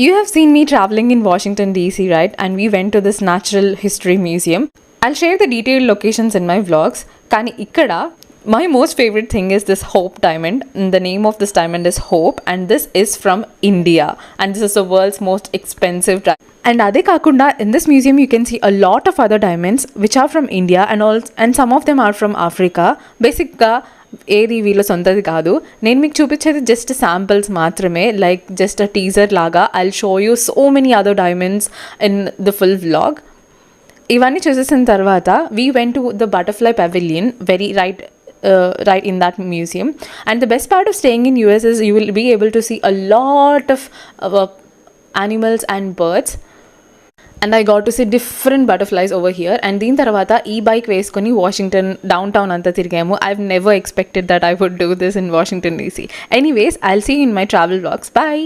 You have seen me traveling in Washington, D.C., right? And we went to this natural history museum. I'll share the detailed locations in my vlogs. కానీ ఇక్కడ my most favorite thing is this Hope diamond. And the name of this diamond is Hope, and this is from India. And this is the world's most expensive diamond. And అదే కాకుండా in this museum you can see a lot of other diamonds which are from India and all and some of them are from Africa. బేసిక్గా ఏది వీళ్ళ సొంతది కాదు. నేను మీకు చూపించేది just samples మాత్రమే లైక్ జస్ట్ టీజర్ లాగా. I'll show you so many other diamonds in the full vlog ఇవన్నీ చూసేసిన తర్వాత we went to the butterfly pavilion very right right in in museum and the the part of staying staying in us is you will be able to see a lot of uh, and I got to see different butterflies over here and దీని తర్వాత ఈ bike వేసుకొని Washington down town అంతా తిరిగాము I never expected that I would do this in Washington DC anyways I'll see in my travel blogs bye